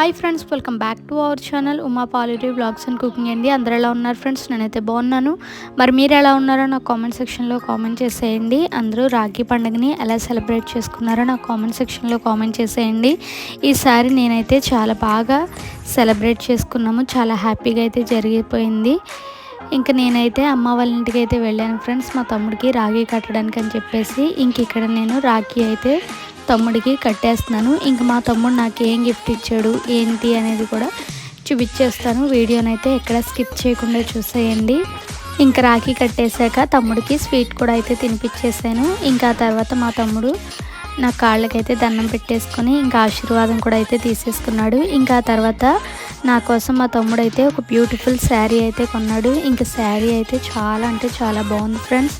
Hi friends welcome back to our channel Uma పాలిటివ్ blogs and cooking అండి అందరు ఎలా ఉన్నారు ఫ్రెండ్స్ నేనైతే బాగున్నాను. మరి మీరు ఎలా ఉన్నారో నాకు కామెంట్ సెక్షన్లో కామెంట్ చేసేయండి. అందరూ రాఖీ పండుగని ఎలా సెలబ్రేట్ చేసుకున్నారో నాకు కామెంట్ సెక్షన్లో కామెంట్ చేసేయండి. ఈసారి నేనైతే చాలా బాగా సెలబ్రేట్ చేసుకున్నాము. చాలా హ్యాపీగా అయితే జరిగిపోయింది. ఇంకా నేనైతే అమ్మ వాళ్ళ ఇంటికి అయితే వెళ్ళాను ఫ్రెండ్స్ మా తమ్ముడికి రాఖీ కట్టడానికి అని చెప్పేసి ఇంక ఇక్కడ నేను రాఖీ అయితే తమ్ముడికి కట్టేస్తున్నాను. ఇంక మా తమ్ముడు నాకు ఏం గిఫ్ట్ ఇచ్చాడు ఏంటి అనేది కూడా చూపించేస్తాను వీడియోనైతే ఎక్కడ స్కిప్ చేయకుండా చూసేయండి. ఇంకా రాఖీ కట్టేశాక తమ్ముడికి స్వీట్ కూడా అయితే తినిపించేసాను ఇంకా తర్వాత మా తమ్ముడు నా కాళ్ళకైతే దండం పెట్టేసుకొని ఇంకా ఆశీర్వాదం కూడా అయితే తీసేసుకున్నాడు. ఇంకా తర్వాత నా కోసం మా తమ్ముడు అయితే ఒక బ్యూటిఫుల్ శారీ అయితే కొన్నాడు. ఇంకా శారీ అయితే చాలా అంటే చాలా బాగుంది ఫ్రెండ్స్.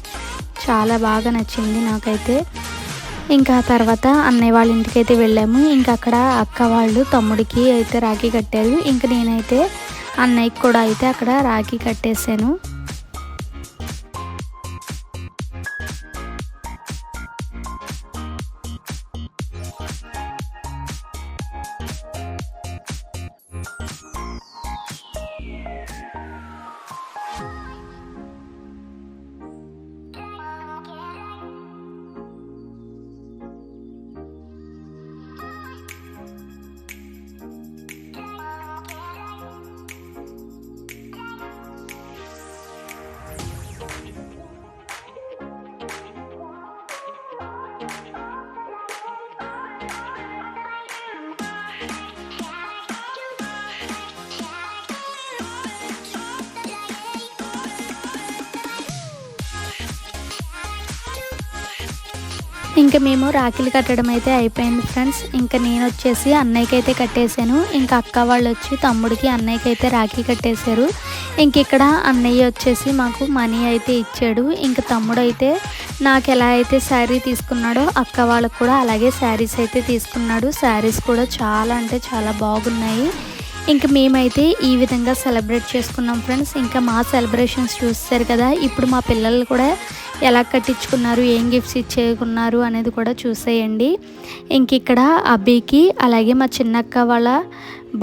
చాలా బాగా నచ్చింది నాకైతే. ఇంకా తర్వాత అన్నయ్య వాళ్ళ ఇంటికి అయితే వెళ్ళాము. ఇంకా అక్కడ అక్క వాళ్ళు తమ్ముడికి అయితే రాఖీ కట్టారు. ఇంకా నేనైతే అన్నయ్యకి కూడా అయితే అక్కడ రాఖీ కట్టేశాను. ఇంకా మేము రాఖీలు కట్టడం అయితే అయిపోయింది ఫ్రెండ్స్. ఇంకా నేను వచ్చేసి అన్నయ్యకి అయితే కట్టేశాను. ఇంకా అక్క వాళ్ళు వచ్చి తమ్ముడికి అన్నయ్యకి అయితే రాఖీ కట్టేశారు. ఇంక ఇక్కడ అన్నయ్య వచ్చేసి మాకు మనీ అయితే ఇచ్చాడు. ఇంకా తమ్ముడు అయితే నాకు ఎలా అయితే శారీ తీసుకున్నాడో అక్క వాళ్ళకు కూడా అలాగే శారీస్ అయితే తీసుకున్నాడు. శారీస్ కూడా చాలా అంటే చాలా బాగున్నాయి. ఇంకా మేమైతే ఈ విధంగా సెలబ్రేట్ చేసుకున్నాం ఫ్రెండ్స్. ఇంకా మా సెలబ్రేషన్స్ చూస్తారు కదా ఇప్పుడు మా పిల్లలు కూడా ఎలా కట్టించుకున్నారు ఏం గిఫ్ట్స్ ఇచ్చేకున్నారు అనేది కూడా చూసేయండి. ఇంక ఇక్కడ అబ్బీకి అలాగే మా చిన్నక్క వాళ్ళ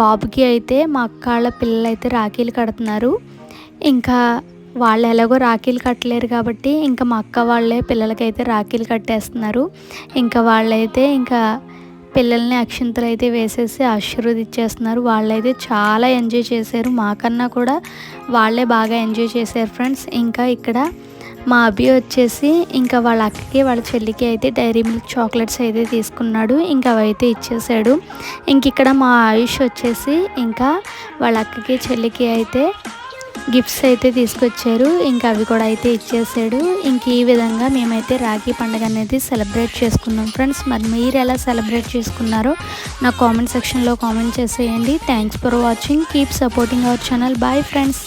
బాబుకి అయితే మా అక్క వాళ్ళ పిల్లలు అయితే రాఖీలు కడుతున్నారు. ఇంకా వాళ్ళు ఎలాగో రాఖీలు కట్టలేరు కాబట్టి ఇంకా మా అక్క వాళ్ళే పిల్లలకైతే రాఖీలు కట్టేస్తున్నారు. ఇంకా వాళ్ళైతే ఇంకా పిల్లల్ని అక్షింతలు అయితే వేసేసి ఆశీర్వదించేస్తున్నారు వాళ్ళైతే చాలా ఎంజాయ్ చేశారు. మాకన్నా కూడా వాళ్ళే బాగా ఎంజాయ్ చేశారు ఫ్రెండ్స్ ఇంకా ఇక్కడ మా అభి వచ్చేసి ఇంకా వాళ్ళ అక్కకి వాళ్ళ చెల్లికి అయితే డైరీ మిల్క్ చాక్లెట్స్ అయితే తీసుకున్నాడు. ఇంకా అవైతే ఇచ్చేసాడు. ఇంక ఇక్కడ మా ఆయుష్ వచ్చేసి ఇంకా వాళ్ళ అక్కకి చెల్లికి అయితే గిఫ్ట్స్ అయితే తీసుకొచ్చారు. ఇంకా అవి కూడా అయితే ఇచ్చేసాడు. ఇంక ఈ విధంగా మేమైతే రాఖీ పండుగ అనేది సెలబ్రేట్ చేసుకున్నాం. ఫ్రెండ్స్ మరి మీరు ఎలా సెలబ్రేట్ చేసుకున్నారో నా కామెంట్ సెక్షన్లో కామెంట్ చేసేయండి. Thanks for watching keep supporting our channel bye friends